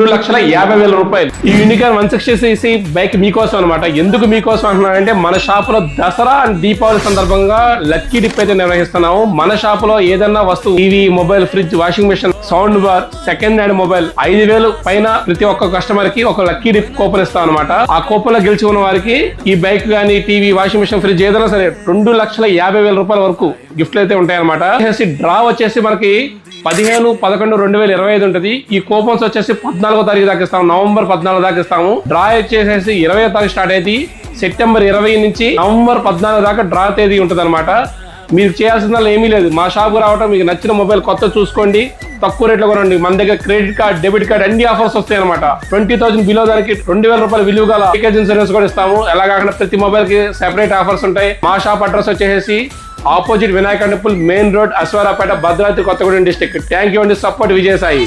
రెండు లక్షల యాభై వేల రూపాయలు. ఈ Unicorn one sixty CC bike మీకోసం అనమాట ఎందుకు మీకోసం అంటున్నానంటే మన షాపులో దసరా అండ్ దీపావళి సందర్భంగా లక్కీ డిప్ అయితే నిర్వహిస్తున్నాము. మన షాపులో ఏదన్నా వస్తువు TV mobile fridge washing machine sound bar second hand mobile ఐదు వేలు పైన ప్రతి ఒక్క కస్టమర్కి ఒక లక్కీ డిప్ కూపన్ ఇస్తాం అనమాట ఆ కూపన్లో గెలుచుకున్న వారికి ఈ బైక్ గానీ టీవీ వాషింగ్ మిషన్ ఫ్రిడ్జ్ ఏదైనా సరే రెండు లక్షల యాభై వేల రూపాయల వరకు గిఫ్ట్లు అయితే ఉంటాయన్నమాట. డ్రా వచ్చేసి మనకి పదిహేను పదకొండు రెండు వేల ఇరవై ఐదు ఉంటుంది. ఈ కూపన్స్ వచ్చేసి పద్నాలుగో తారీఖు దాకా ఇస్తాము. నవంబర్ పద్నాలుగు దాకా ఇస్తాము. డ్రా వచ్చేసేసి ఇరవై తారీఖు స్టార్ట్ అయితే సెప్టెంబర్ ఇరవై నుంచి నవంబర్ పద్నాలుగు దాకా డ్రా తేదీ ఉంటుంది అనమాట మీరు చేయాల్సిందల్లా ఏమీ లేదు. మా షాప్కి రావటం మీకు నచ్చిన మొబైల్ కొత్త చూసుకోండి. తక్కువ రేట్లో కొనండి. మన దగ్గర క్రెడిట్ కార్డ్ డెబిట్ కార్డ్ అన్ని ఆఫర్స్ వస్తాయి అనమాట ట్వంటీ థౌసండ్ బిలో దానికి రెండు వేల రూపాయల విలువ గల ఇన్సూరెన్స్ కూడా ఇస్తాము. ఎలా కాకుండా ప్రతి మొబైల్కి సెపరేట్ ఆఫర్స్ ఉంటాయి. మా షాప్ అడ్రస్ వచ్చేసి opposite Vinayaka temple main road Aswaraopeta Bhadradri Kothagudem district thank you అండి సపోర్ట్ విజయసాయి.